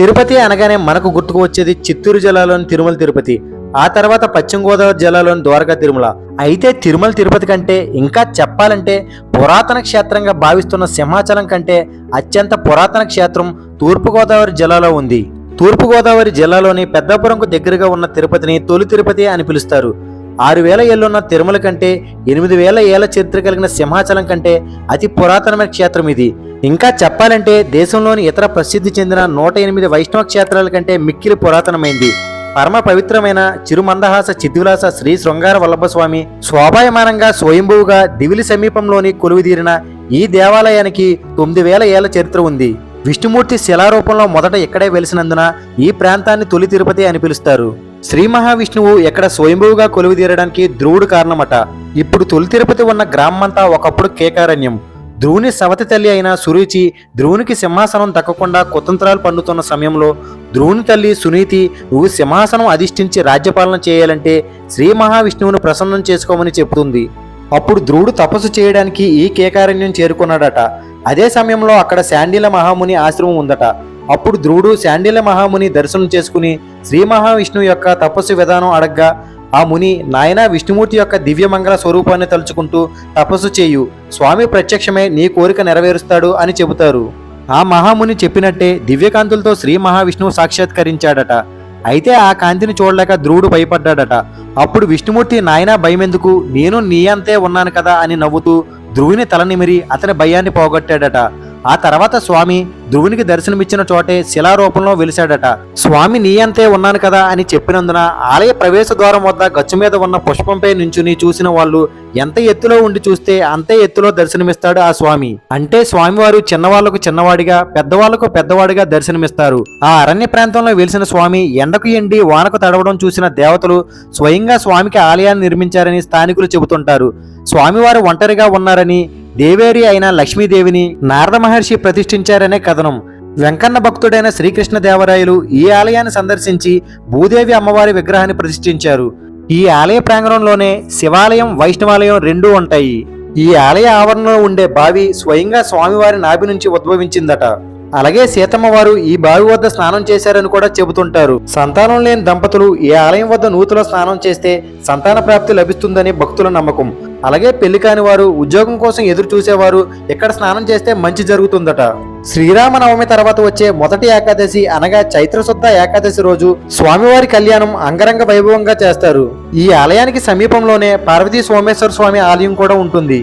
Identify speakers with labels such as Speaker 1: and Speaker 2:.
Speaker 1: తిరుపతి అనగానే మనకు గుర్తుకు వచ్చేది చిత్తూరు జిల్లాలోని తిరుమల తిరుపతి ఆ తర్వాత పశ్చిమ గోదావరి జిల్లాలోని ద్వారకా తిరుమల. అయితే తిరుమల తిరుపతి కంటే ఇంకా చెప్పాలంటే పురాతన క్షేత్రంగా భావిస్తున్న సింహాచలం కంటే అత్యంత పురాతన క్షేత్రం తూర్పుగోదావరి జిల్లాలో ఉంది. తూర్పుగోదావరి జిల్లాలోని పెద్దపురంకు దగ్గరగా ఉన్న తిరుపతిని తొలి తిరుపతి అని పిలుస్తారు. ఆరు వేల ఏళ్ళున్న తిరుమల కంటే ఎనిమిది వేల ఏళ్ళ చరిత్ర కలిగిన సింహాచలం కంటే అతి పురాతనమైన క్షేత్రం ఇది. ఇంకా చెప్పాలంటే దేశంలోని ఇతర ప్రసిద్ధి చెందిన నూట ఎనిమిది వైష్ణవ క్షేత్రాల కంటే మిక్కిలి పురాతనమైంది. పరమ పవిత్రమైన చిరుమందహాస చిద్విలాస శ్రీ శృంగార వల్లభ స్వామి స్వాభాయమానంగా స్వయంభువుగా దివిలి సమీపంలోని కొలువుదీరిన ఈ దేవాలయానికి తొమ్మిది వేల ఏళ్ళ చరిత్ర ఉంది. విష్ణుమూర్తి శిలారూపంలో మొదట ఇక్కడే వెలిసినందున ఈ ప్రాంతాన్ని తొలి తిరుపతి అని పిలుస్తారు. శ్రీ మహావిష్ణువు ఎక్కడ స్వయంభువుగా కొలువుదీరడానికి ధ్రువుడు కారణమట. ఇప్పుడు తొలి తిరుపతి ఉన్న గ్రామమంతా ఒకప్పుడు కేకారణ్యం. ధ్రువుని సవతి తల్లి అయిన సురుచి ధ్రువునికి సింహాసనం దక్కకుండా కుతంత్రాలు పండుతున్న సమయంలో ధ్రువుని తల్లి సునీతి నువ్వు సింహాసనం అధిష్ఠించి రాజ్యపాలన చేయాలంటే శ్రీ మహావిష్ణువును ప్రసన్నం చేసుకోమని చెబుతుంది. అప్పుడు ధ్రువుడు తపస్సు చేయడానికి ఈ కేకారణ్యం చేరుకున్నాడట. అదే సమయంలో అక్కడ శాండిల మహాముని ఆశ్రమం ఉందట. అప్పుడు ధ్రువుడు శాండిల మహాముని దర్శనం చేసుకుని శ్రీ మహావిష్ణువు యొక్క తపస్సు విధానం అడగ్గా ఆ ముని నాయన విష్ణుమూర్తి యొక్క దివ్యమంగళ స్వరూపాన్ని తలుచుకుంటూ తపస్సు చేయు. స్వామి ప్రత్యక్షమే నీ కోరిక నెరవేరుస్తాడు అని చెబుతారు. ఆ మహాముని చెప్పినట్టే దివ్యకాంతులతో శ్రీ మహావిష్ణువు సాక్షాత్కరించాడట. అయితే ఆ కాంతిని చూడలేక ధ్రువుడు భయపడ్డాడట. అప్పుడు విష్ణుమూర్తి నాయనా భయమెందుకు? నేను నీ అంతే ఉన్నాను కదా అని నవ్వుతూ ధ్రువుని తల నిమిరి అతని భయాన్ని పోగొట్టాడట. ఆ తర్వాత స్వామి ధ్రువునికి దర్శనమిచ్చిన చోటే శిలారూపంలో వెలిశాడట. స్వామి నీ అంతే ఉన్నాను కదా అని చెప్పినందున ఆలయ ప్రవేశ ద్వారం వద్ద గచ్చు మీద ఉన్న పుష్పంపై నుంచుని చూసిన వాళ్ళు ఎంత ఎత్తులో ఉండి చూస్తే అంతే ఎత్తులో దర్శనమిస్తాడు ఆ స్వామి. అంటే స్వామివారు చిన్నవాళ్ళకు చిన్నవాడిగా పెద్దవాళ్ళకు పెద్దవాడిగా దర్శనమిస్తారు. ఆ అరణ్య ప్రాంతంలో వెలిసిన స్వామి ఎండకు ఎండి వానకు తడవడం చూసిన దేవతలు స్వయంగా స్వామికి ఆలయాన్ని నిర్మించారని స్థానికులు చెబుతుంటారు. స్వామివారు ఒంటరిగా ఉన్నారని దేవేరి అయిన లక్ష్మీదేవిని నారద మహర్షి ప్రతిష్ఠించారనే కథనం. వెంకన్న భక్తుడైన శ్రీకృష్ణదేవరాయలు ఈ ఆలయాన్ని సందర్శించి భూదేవి అమ్మవారి విగ్రహాన్ని ప్రతిష్ఠించారు. ఈ ఆలయ ప్రాంగణంలోనే శివాలయం వైష్ణవాలయం రెండూ ఉంటాయి. ఈ ఆలయ ఆవరణలో ఉండే బావి స్వయంగా స్వామివారి నాభి నుంచి ఉద్భవించిందట. అలాగే సీతమ్మ వారు ఈ బావి వద్ద స్నానం చేశారని కూడా చెబుతుంటారు. సంతానం లేని దంపతులు ఈ ఆలయం వద్ద నూతిలో స్నానం చేస్తే సంతాన ప్రాప్తి లభిస్తుందని భక్తుల నమ్మకం. అలాగే పెళ్ళి కాని వారు ఉద్యోగం కోసం ఎదురు చూసేవారు ఇక్కడ స్నానం చేస్తే మంచి జరుగుతుందట. శ్రీరామనవమి తర్వాత వచ్చే మొదటి ఏకాదశి అనగా చైత్రశుద్ధ ఏకాదశి రోజు స్వామివారి కళ్యాణం అంగరంగ వైభవంగా చేస్తారు. ఈ ఆలయానికి సమీపంలోనే పార్వతీ సోమేశ్వర స్వామి ఆలయం కూడా ఉంటుంది.